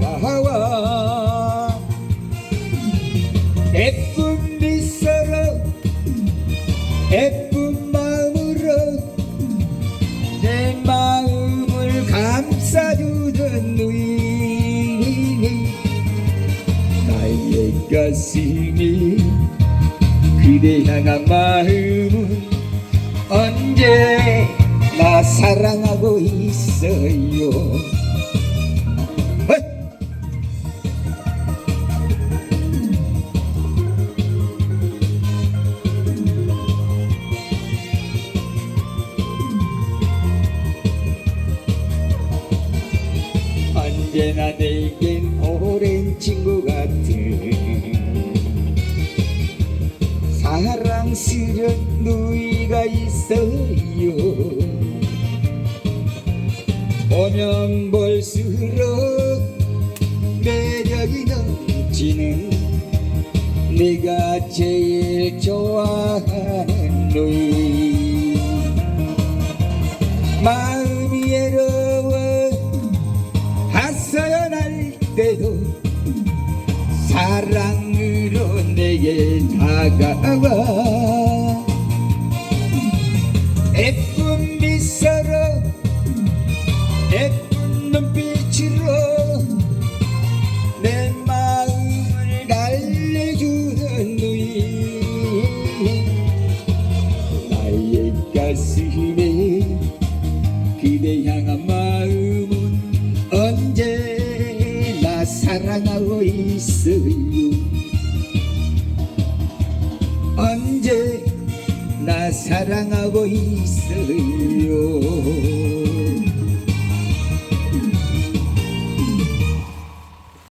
다가와 예쁜 미소로 예쁜 마음으로 내 마음을 감싸주던 누이 나의 가슴이 그대 향한 마음은 언제나 사랑하고 있어요 언제나 내겐 오랜 친구 같은 사랑스런 누이가 있어요. 보면 볼수록 매력이 넘치는 내가 제일 좋아하는 누이 내게 다가와. 예쁜 미소로 예쁜 눈빛으로 내 마음을 달래주는 누이 나의 가슴에 그대 향한 마음은 언제나 사랑하고 있어요 언제나 사랑하고 있어요